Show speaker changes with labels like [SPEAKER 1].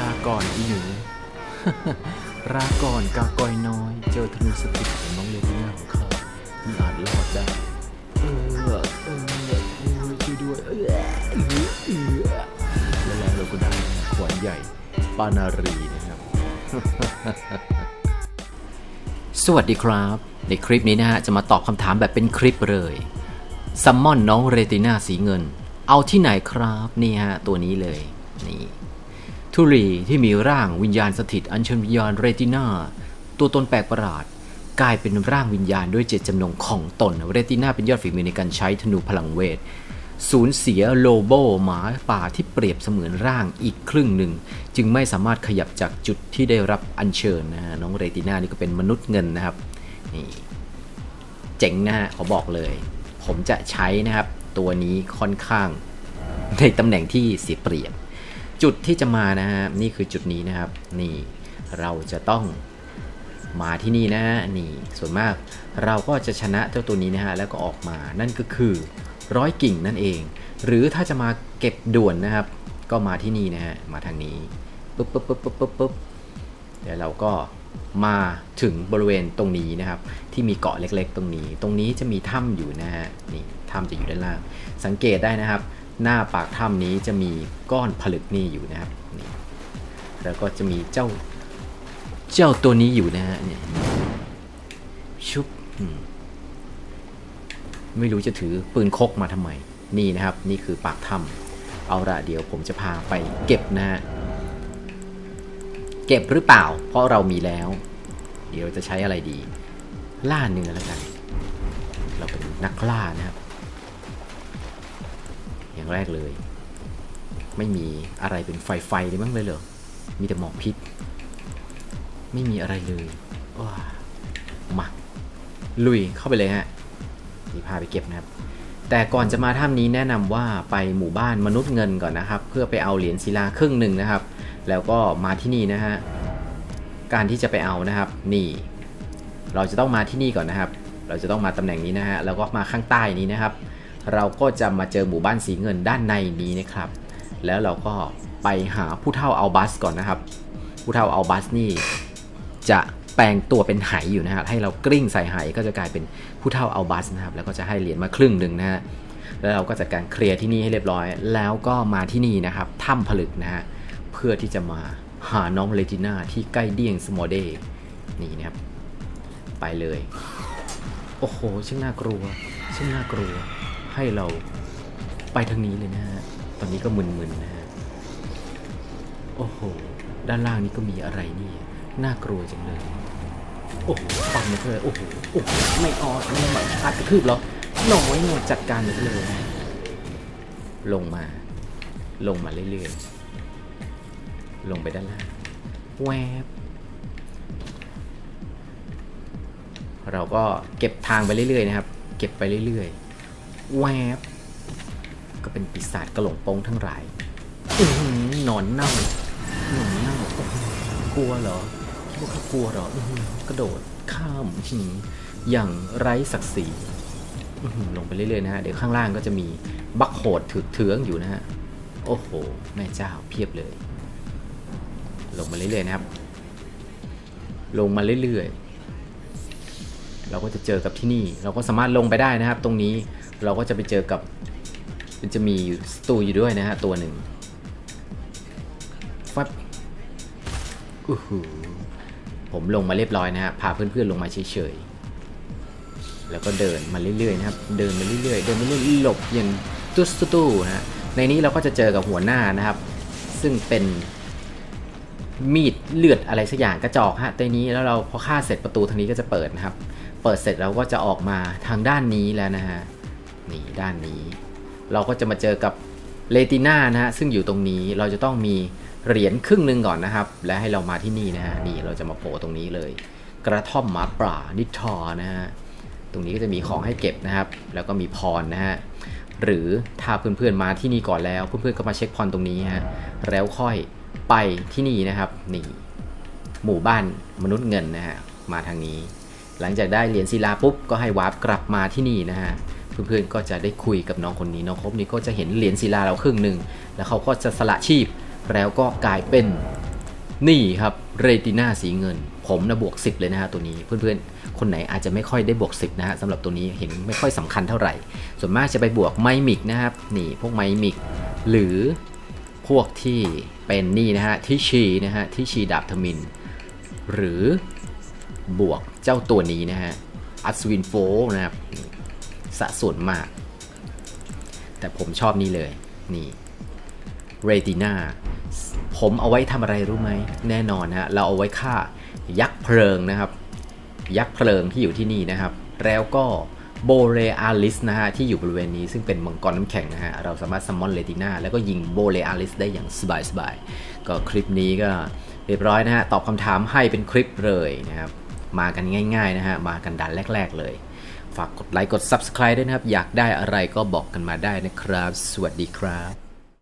[SPEAKER 1] ลาก่อนอีหนู ลาก่อนกากอยน้อย เจอธนูสติของน้องเลนีน่าของข้ามีอาจรอดได้ เออเออช่วยด้วยเออเออเออและแล้วเราก็ได้ขวานใหญ่ปานารีนะครับ สวัสดีครับ ในคลิปนี้นะฮะ จะมาตอบคำถามแบบเป็นคลิปเลยซัมมอนน้องเรติน่าสีเงิน เอาที่ไหนครับ นี่ฮะ ตัวนี้เลย นี่ ทุรีที่มีร่างวิญญาณสถิตอัญเชิญวิญญาณเรติน่าตัวตนแปลกประหลาด กลายเป็นร่างวิญญาณด้วยเจตจำนงของตน เรติน่าเป็นยอดฝีมือในการใช้ธนูพลังเวทสูญเสียโลโบหมาป่าที่เปรียบเสมือนร่างอีกครึ่งหนึ่ง จึงไม่สามารถขยับจากจุดที่ได้รับอัญเชิญนะฮะน้องเรติน่านี่ก็เป็นมนุษย์เงินนะครับนี่เจ๋งนะฮะขอบอกเลย ผมจะใช้นะครับ ตัวนี้ค่อนข้างในตำแหน่งที่เสียเปรียบ จุดที่จะมานะฮะนี่คือจุดนี้นะครับ นี่เราจะต้องมาที่นี่นะฮะนี่ส่วนมากเราก็จะชนะเจ้าตัวนี้นะฮะแล้วก็ออกมานั่นก็คือร้อยกิ่งนั่นเอง หรือถ้าจะมาเก็บด่วนนะครับ ก็มาที่นี่นะฮะมาทางนี้ปุ๊บปุ๊บปุ๊บปุ๊บปุ๊บปุ๊บเดี๋ยวเราก็มาถึงบริเวณตรงนี้นะครับ ที่มีเกาะเล็กๆ ตรงนี้ ตรงนี้จะมีถ้ำอยู่นะฮะนี่ถ้ำจะอยู่ด้านล่าง สังเกตได้นะครับ หน้าปากถ้ำนี้จะมีก้อนผลึกนี่อยู่นะครับนี่แล้วก็จะมีเจ้าเจ้าตัวนี้อยู่นะฮะเนี่ยชุบไม่รู้จะถือปืนคกมาทำไม นี่นะครับ นี่คือปากถ้ำเอาละเดี๋ยวผมจะพาไปเก็บนะฮะเก็บหรือเปล่า เพราะเรามีแล้ว เดี๋ยวจะใช้อะไรดี ล่าเนื้อแล้วกัน เราเป็นนักล่านะครับ อย่างแรกเลย ไม่มีอะไรเป็นไฟไฟเลยมั้งเลยเหรอ มีแต่หมอกพิษ ไม่มีอะไรเลยว้ามาลุยเข้าไปเลยฮะนี่พาไปเก็บนะครับ แต่ก่อนจะมาถ้ำนี้แนะนำว่าไปหมู่บ้านมนุษย์เงินก่อนนะครับ เพื่อไปเอาเหรียญศิลาครึ่งหนึ่งนะครับ แล้วก็มาที่นี่นะฮะการที่จะไปเอานะครับ นี่ เราจะต้องมาที่นี่ก่อนนะครับ เราจะต้องมาตำแหน่งนี้นะฮะแล้วก็มาข้างใต้นี้นะครับ เราก็จะมาเจอหมู่บ้านสีเงินด้านในนี้นะครับ แล้วเราก็ไปหาผู้เท่าเอาบัสก่อนนะครับ ผู้เท่าเอาบัสนี่จะแปลงตัวเป็นไหอยู่นะฮะให้เรากลิ้งใส่ไหก็จะกลายเป็นผู้เท่าเอาบัสนะครับ แล้วก็จะให้เหรียญมาครึ่งหนึ่งนะฮะแล้วเราก็จัดการเคลียร์ที่นี่ให้เรียบร้อย แล้วก็มาที่นี่นะครับถ้ำผลึกนะฮะเพื่อที่จะมาหาน้องเลจิน่าที่ใกล้เดียงสมอเดนี่นะครับ ไปเลย โอ้โหช่างน่ากลัวช่างน่ากลัว ให้เราไปทางนี้เลยนะฮะ ตอนนี้ก็มึนๆนะฮะ โอ้โห ด้านล่างนี้ก็มีอะไรนี่ น่ากลัวจังเลย โอ้โหฟังมาเลยโอ้โห โอ้โห ไม่ออดไม่แบบอาจกระทืบหรอหน้อยหนวดจัดการเลยเลย ลงมา ลงมาเรื่อยๆ ลงไปด้านล่าง แวบเราก็เก็บทางไปเรื่อยๆนะครับ เก็บไปเรื่อยๆ แวบ ก็เป็นปีศาจกระหลงโป้งทั้งหลายหนอนเน่าหนูเน่ากลัวเหรอคิดว่าเขากลัวเหรอกระโดดข้ามอย่างไร้ศักดิ์ศรีอื้อหือลงไปเรื่อยๆนะฮะเดี๋ยวข้างล่างก็จะมีบักโหดถือเถืองอยู่นะฮะโอ้โห แม่เจ้าเพียบเลย ลงมาเรื่อยๆนะครับ ลงมาเรื่อยๆ เราก็จะเจอกับที่นี่ เราก็สามารถลงไปได้นะครับ ตรงนี้ เราก็จะไปเจอกับ มันจะมีสตูอยู่ด้วยนะฮะ ตัวหนึ่งฟับอู้หูผมลงมาเรียบร้อยนะฮะ พาเพื่อนๆลงมาเฉยๆ แล้วก็เดินมาเรื่อยๆนะครับ เดินมาเรื่อยๆ เดินมาเรื่อยๆหลบอย่างตุ๊สตู้นะฮะ ในนี้เราก็จะเจอกับหัวหน้านะครับ ซึ่งเป็นมีดเลือดอะไรสักอย่างกระจอกฮะตัวนี้แล้วเราพอฆ่าเสร็จประตูทางนี้ก็จะเปิดนะครับ เปิดเสร็จเราก็จะออกมาทางด้านนี้แล้วนะฮะ นี่ด้านนี้ เราก็จะมาเจอกับเลติน่านะฮะซึ่งอยู่ตรงนี้เราจะต้องมีเหรียญครึ่งหนึ่งก่อนนะครับ และให้เรามาที่นี่นะฮะนี่เราจะมาโผล่ตรงนี้เลย กระท่อมหมาป่านิทอนะฮะตรงนี้ก็จะมีของให้เก็บนะครับ แล้วก็มีพรนะฮะหรือถ้าเพื่อนๆมาที่นี่ก่อนแล้ว เพื่อนๆก็มาเช็คพรตรงนี้ฮะแล้วค่อยไปที่นี่นะครับนี่หมู่บ้านมนุษย์เงินนะฮะมาทางนี้ หลังจากได้เหรียญศิลาปุ๊บก็ให้วาร์ปกลับมาที่นี่นะฮะ เพื่อนๆก็จะได้คุยกับน้องคนนี้น้องคบนี้ก็จะเห็นเหรียญศิลาเราครึ่งหนึ่งแล้วเขาก็จะสละชีพ แล้วก็กลายเป็นนี่ครับเรติน่าสีเงิน ผมนะบวก 10 เลยนะฮะตัวนี้เพื่อนๆ คนไหนอาจจะไม่ค่อยได้บวก 10 นะฮะสำหรับตัวนี้เห็นไม่ค่อยสำคัญเท่าไหร่ ส่วนมากจะไปบวกไมมิกนะครับนี่พวกไมมิกหรือพวกที่เป็นนี่นะฮะทิชีนะฮะทิชีดาบทมิน หรือบวกเจ้าตัวนี้นะฮะอัศวินโฟนะครับ สะส่วนมาก แต่ผมชอบนี่เลย นี่เรติน่าผมเอาไว้ทำอะไรรู้ไหม แน่นอนฮะ เราเอาไว้ฆ่ายักษ์เพลิงนะครับ ยักษ์เพลิงที่อยู่ที่นี่นะครับ แล้วก็โบเรอาลิสนะฮะ ที่อยู่บริเวณนี้ซึ่งเป็นมังกรน้ำแข็งนะฮะ เราสามารถซัมมอนเรติน่าแล้วก็ยิงโบเรอาลิสได้อย่างสบายๆ ก็คลิปนี้ก็เรียบร้อยนะฮะ ตอบคำถามให้เป็นคลิปเลยนะครับ มากันง่ายๆนะฮะ มากันดันแรก ๆเลย ฝากกดไลค์กด Subscribe ด้วยนะครับ อยากได้อะไรก็บอกกันมาได้นะครับ สวัสดีครับ